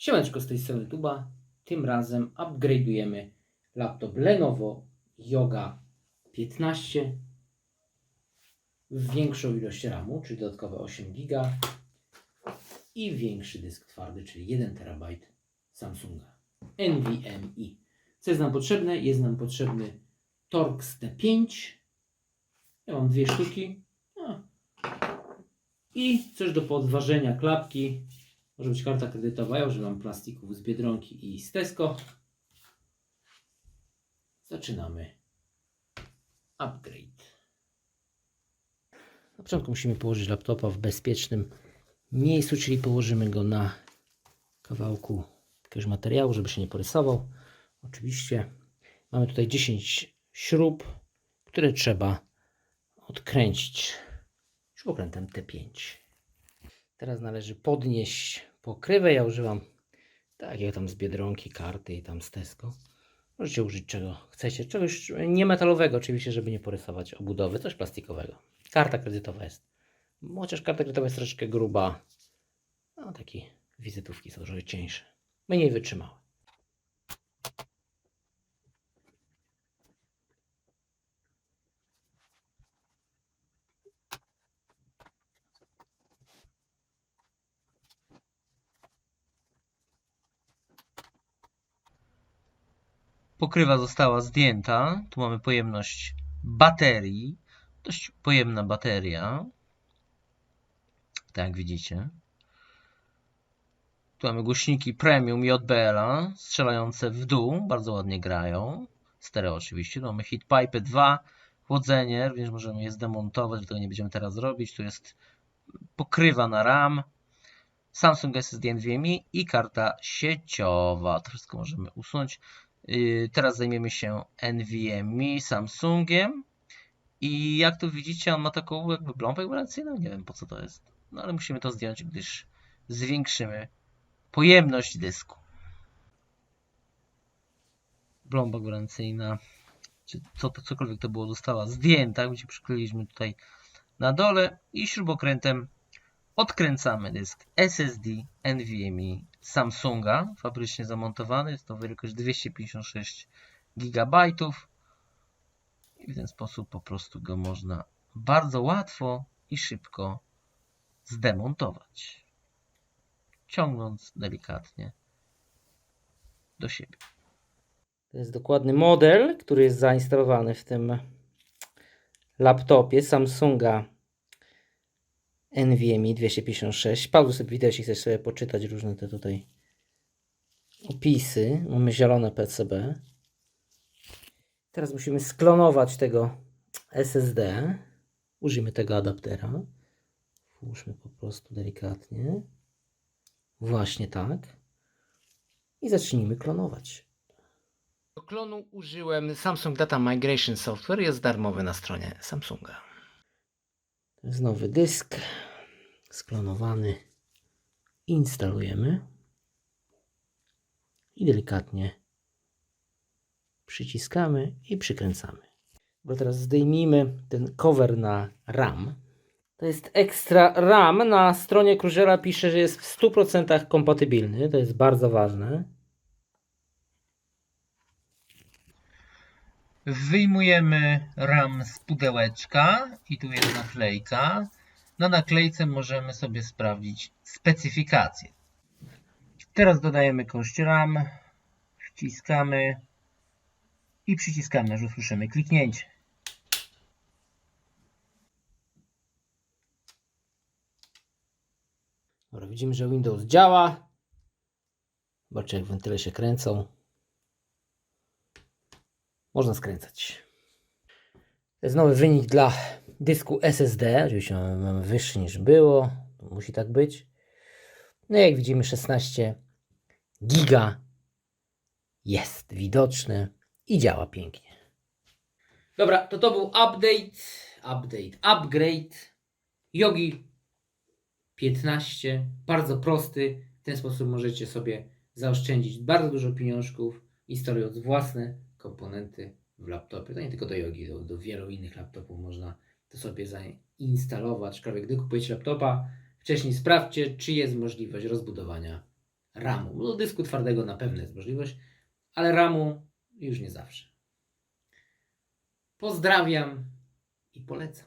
Siemaneczko z tej strony Tuba. Tym razem upgrade'ujemy laptop Lenovo Yoga 15 w większą ilość RAMu, czyli dodatkowe 8 GB i większy dysk twardy, czyli 1 TB Samsunga NVMe. Co jest nam potrzebne? Jest nam potrzebny Torx T5. Ja mam dwie sztuki. I coś do podważenia klapki. Może być karta kredytowa. Ja używam plastików z Biedronki i z Tesco. Zaczynamy upgrade. Na początku musimy położyć laptopa w bezpiecznym miejscu, czyli położymy go na kawałku jakiegoś materiału, żeby się nie porysował. Oczywiście mamy tutaj 10 śrub, które trzeba odkręcić śrubokrętem T5. Teraz należy podnieść pokrywę. Ja używam tak jak tam z Biedronki, karty i tam z Tesco. Możecie użyć czego chcecie. Czegoś niemetalowego oczywiście, żeby nie porysować obudowy. Coś plastikowego. Karta kredytowa jest. Chociaż karta kredytowa jest troszeczkę gruba. No takie wizytówki są trochę cieńsze. Mniej wytrzymałe. Pokrywa została zdjęta. Tu mamy pojemność baterii. Dość pojemna bateria. Tak jak widzicie. Tu mamy głośniki premium JBL-a strzelające w dół. Bardzo ładnie grają. Stereo oczywiście. Tu mamy Heatpipe 2. Chłodzenie, również możemy je zdemontować, tego nie będziemy teraz robić. Tu jest pokrywa na RAM. Samsung SSD NVMe i karta sieciowa. To wszystko możemy usunąć. Yy, Teraz zajmiemy się NVMe Samsungiem. I jak tu widzicie, on ma taką jakby plombę gwarancyjną. Nie wiem po co to jest. No ale musimy to zdjąć, gdyż zwiększymy pojemność dysku. Plomba gwarancyjna, czy co to cokolwiek to było, została zdjęta. Gdzie przykleiliśmy tutaj na dole i śrubokrętem odkręcamy dysk SSD NVMe Samsunga, fabrycznie zamontowany. Jest to wielkość 256 GB. I w ten sposób po prostu go można bardzo łatwo i szybko zdemontować. Ciągnąc delikatnie do siebie. To jest dokładny model, który jest zainstalowany w tym laptopie Samsunga NVMe 256. Pauzuj sobie wideo, jeśli chcesz sobie poczytać różne te tutaj opisy. Mamy zielone PCB. Teraz musimy sklonować tego SSD. Użyjmy tego adaptera. Włóżmy po prostu delikatnie. Właśnie tak. I zacznijmy klonować. Do klonu użyłem Samsung Data Migration Software. Jest darmowy na stronie Samsunga. To jest nowy dysk. Sklonowany. Instalujemy. I delikatnie przyciskamy i przykręcamy. Bo teraz zdejmijmy ten cover na RAM. To jest ekstra RAM. Na stronie Cruisera pisze, że jest w 100% kompatybilny. To jest bardzo ważne. Wyjmujemy RAM z pudełeczka i tu jest naklejka. Na naklejce możemy sobie sprawdzić specyfikację. Teraz dodajemy kość RAM, wciskamy i przyciskamy, aż usłyszymy kliknięcie. Widzimy, że Windows działa. Zobaczcie, jak wentyle się kręcą. Można skręcać. Nowy wynik dla dysku SSD. Oczywiście mamy, wyższy niż było. Musi tak być. No jak widzimy 16 giga jest widoczne i działa pięknie. Dobra, to to był update, update, upgrade Yogi 15. Bardzo prosty. W ten sposób możecie sobie zaoszczędzić bardzo dużo pieniążków, instalując własne komponenty w laptopie. To nie tylko do Yogi, do, do wielu innych laptopów można to sobie zainstalować. Aczkolwiek gdy kupujecie laptopa, wcześniej sprawdźcie, czy jest możliwość rozbudowania ramu. Do dysku twardego na pewno jest możliwość, ale ramu już nie zawsze. Pozdrawiam i polecam.